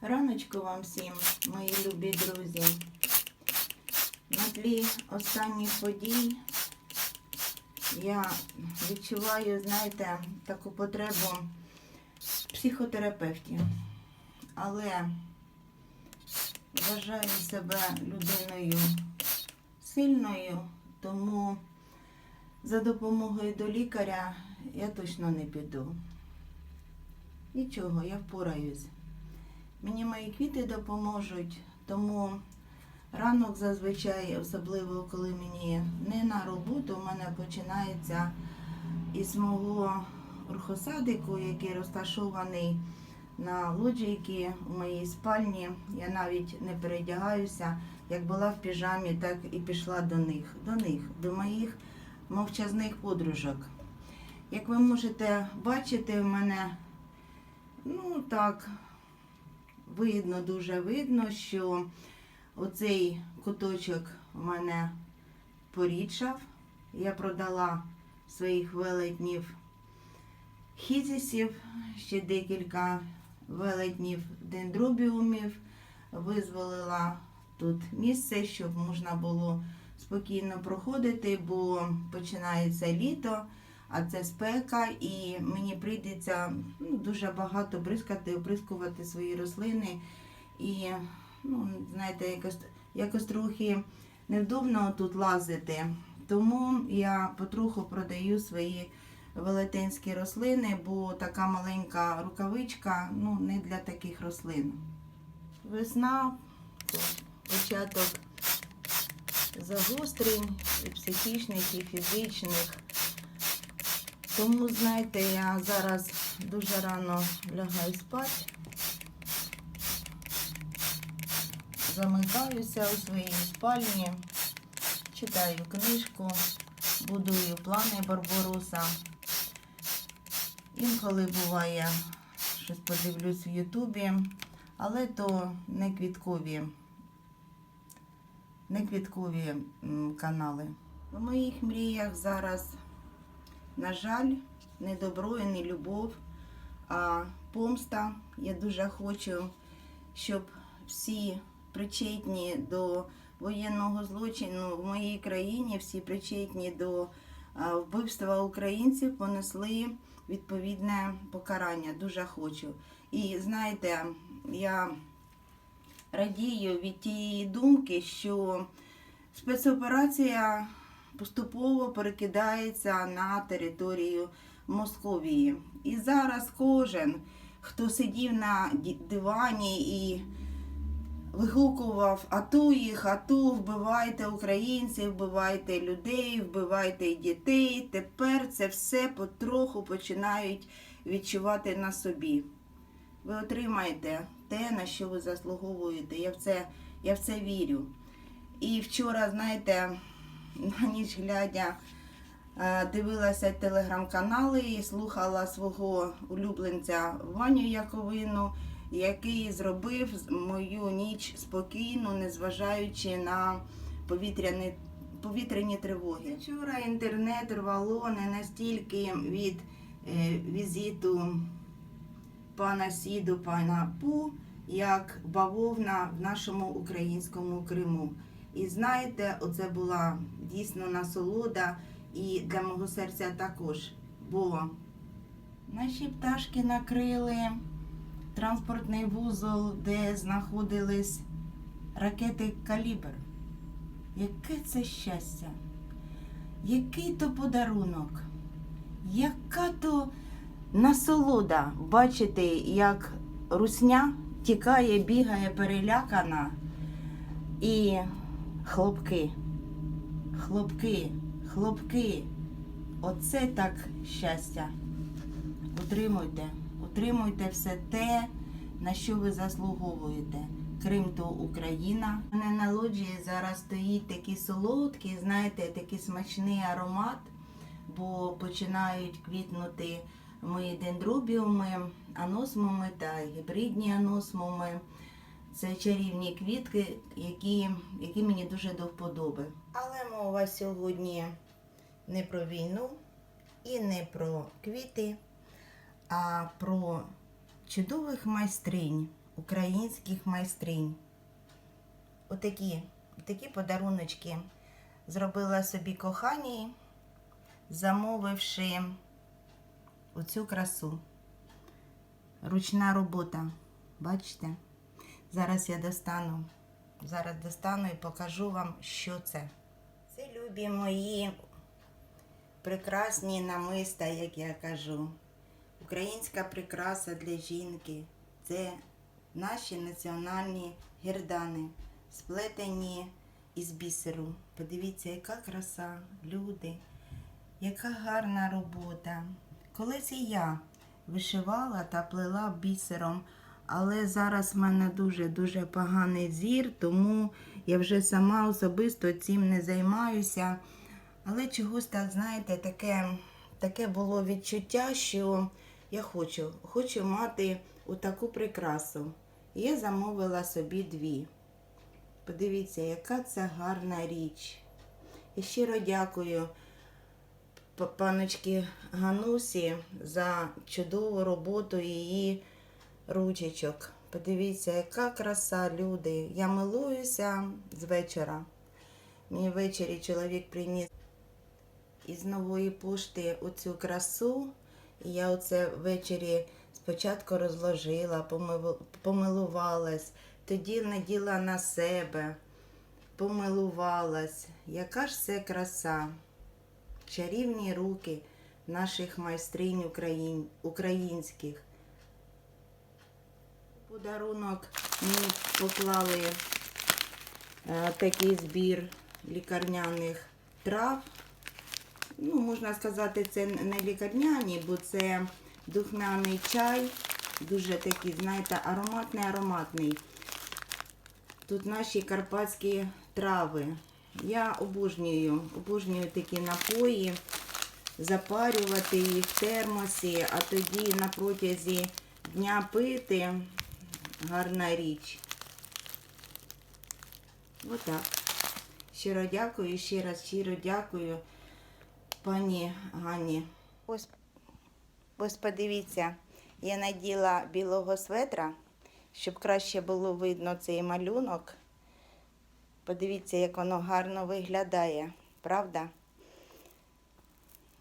Раночку вам всім, мої любі друзі. На тлі останніх подій я відчуваю, знаєте, таку потребу в психотерапевті. Але вважаю себе людиною сильною, тому за допомогою до лікаря я точно не піду. Нічого, я впораюсь. Мені мої квіти допоможуть, тому ранок зазвичай, особливо коли мені не на роботу, у мене починається із мого орхосадику, який розташований на лоджійці у моїй спальні. Я навіть не передягаюся. Як була в піжамі, так і пішла до них, до них, до моїх мовчазних подружок. Як ви можете бачити, в мене, ну так, видно, дуже видно, що оцей куточок у мене порідшав. Я продала своїх велетнів хізісів, ще декілька велетнів дендробіумів, визволила тут місце, щоб можна було спокійно проходити, бо починається літо, а це спека, і мені прийдеться ну, дуже багато бризкати, оприскувати свої рослини. І, ну, знаєте, якось, якось трохи невдобно тут лазити. Тому я потроху продаю свої велетенські рослини, бо така маленька рукавичка ну, не для таких рослин. Весна початок загострень і психічних, і фізичних. Тому, знаєте, я зараз дуже рано лягаю спати, замикаюся у своїй спальні, читаю книжку, будую плани Барбароса. Інколи буває, щось подивлюсь в Ютубі, але то не квіткові, не квіткові канали. В моїх мріях зараз, на жаль, не добро і не любов, а помста. Я дуже хочу, щоб всі причетні до воєнного злочину в моїй країні, всі причетні до вбивства українців понесли відповідне покарання. Дуже хочу. І знаєте, я радію від тієї думки, що спецоперація поступово перекидається на територію Московії. І зараз кожен, хто сидів на дивані і вигукував ату їх, ату, вбивайте українців, вбивайте людей, вбивайте дітей. Тепер це все потроху починають відчувати на собі. Ви отримаєте те, на що ви заслуговуєте. Я в це, я в це вірю. І вчора, знаєте, на ніч глядя, е, дивилася телеграм-канали і слухала свого улюбленця Ваню Яковину, який зробив мою ніч спокійну, незважаючи на повітряні, повітряні тривоги. Вчора інтернет рвало не настільки від е, візиту пана Сіду, пана Пу, як бавовна в нашому українському Криму. І знаєте, оце була дійсно насолода і для мого серця також. Бо наші пташки накрили транспортний вузол, де знаходились ракети Калібр. Яке це щастя! Який то подарунок! Яка то насолода бачити, як русня тікає, бігає перелякана. І хлопки, хлопки, хлопки. Оце так щастя. Утримуйте, утримуйте все те, на що ви заслуговуєте. Крим то Україна. Мене на лоджії зараз стоїть такі солодкі, знаєте, такий смачний аромат, бо починають квітнути мої дендробіуми, аносмуми та гібридні аносмуми. Це чарівні квітки, які, які мені дуже до вподоби. Але мова сьогодні не про війну і не про квіти, а про чудових майстринь українських майстринь. Отакі, такі подаруночки зробила собі коханій, замовивши оцю красу. Ручна робота. Бачите? Зараз я достану. Зараз достану і покажу вам, що це. Це любі мої прекрасні намиста, як я кажу. Українська прикраса для жінки. Це наші національні гердани, сплетені із бісеру. Подивіться, яка краса, люди, яка гарна робота. Колись і я вишивала та плела бісером, але зараз в мене дуже-дуже поганий зір, тому я вже сама особисто цим не займаюся. Але чогось так, знаєте, таке, таке було відчуття, що я хочу, хочу мати отаку прикрасу. І я замовила собі дві. Подивіться, яка це гарна річ. І щиро дякую п- паночки Ганусі за чудову роботу її ручечок. Подивіться, яка краса, люди. Я милуюся з вечора. Мені ввечері чоловік приніс із нової пошти оцю красу. І я оце ввечері спочатку розложила, помилувалась, тоді наділа на себе, помилувалась. Яка ж це краса? Чарівні руки наших майстринь україн... українських. Подарунок мені поклали е, такий збір лікарняних трав. Ну, можна сказати, це не лікарняні, бо це духмяний чай, дуже такий, знаєте, ароматний, ароматний. Тут наші карпатські трави. Я обожнюю, обожнюю такі напої, запарювати їх в термосі, а тоді на протязі дня пити. Гарна річ. Отак. Щиро дякую, ще раз щиро дякую пані Гані. Ось, ось подивіться, я наділа білого светра, щоб краще було видно цей малюнок. Подивіться, як воно гарно виглядає, правда?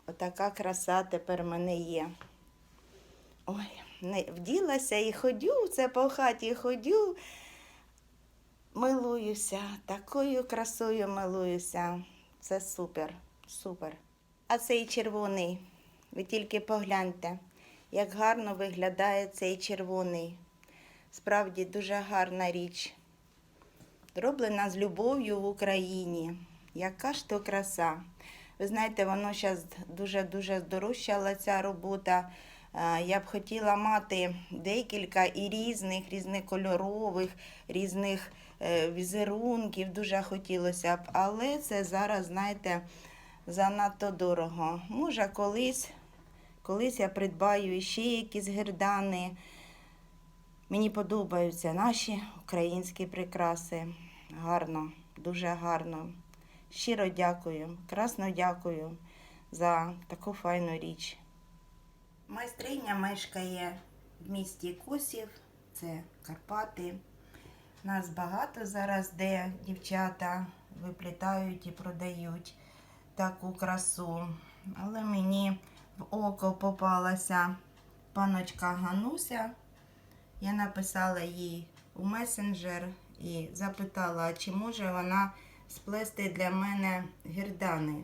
Отака краса тепер в мене є. Ой, вділася і ходю, це по хаті ходю. Милуюся, такою красою милуюся. Це супер, супер. А цей червоний, ви тільки погляньте, як гарно виглядає цей червоний. Справді дуже гарна річ. Зроблена з любов'ю в Україні. Яка ж то краса. Ви знаєте, воно зараз дуже-дуже здорожчала ця робота. Е, Я б хотіла мати декілька і різних, різнокольорових, різних е, візерунків. Дуже хотілося б. Але це зараз, знаєте, занадто дорого. Може, колись, колись я придбаю ще якісь гердани. Мені подобаються наші українські прикраси. Гарно, дуже гарно. Щиро дякую, красно дякую за таку файну річ. Майстриня мешкає в місті Косів, це Карпати. Нас багато зараз, де дівчата виплітають і продають таку красу. Але мені в око попалася паночка Гануся. Я написала їй у месенджер і запитала, чи може вона сплести для мене гердани.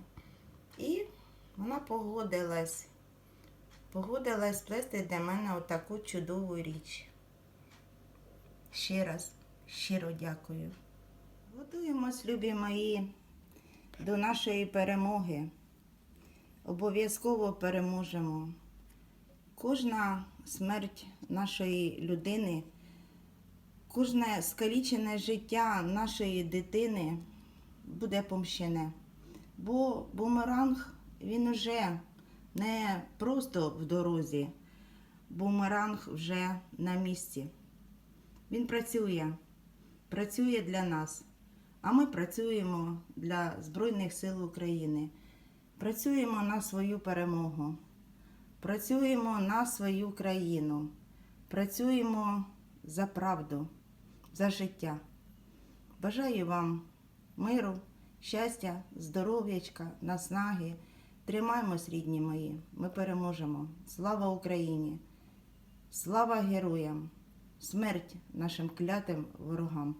І вона погодилась. Погодилась сплести для мене отаку чудову річ. Ще раз щиро дякую. Готуємось, любі мої, до нашої перемоги. Обов'язково переможемо. Кожна смерть нашої людини, кожне скалічене життя нашої дитини буде помщене. Бо бумеранг він уже не просто в дорозі, бумеранг вже на місці. Він працює, працює для нас, а ми працюємо для Збройних сил України. Працюємо на свою перемогу. Працюємо на свою країну, працюємо за правду, за життя. Бажаю вам миру, щастя, здоров'ячка, наснаги. Тримаймось, рідні мої, ми переможемо. Слава Україні! Слава героям! Смерть нашим клятим ворогам!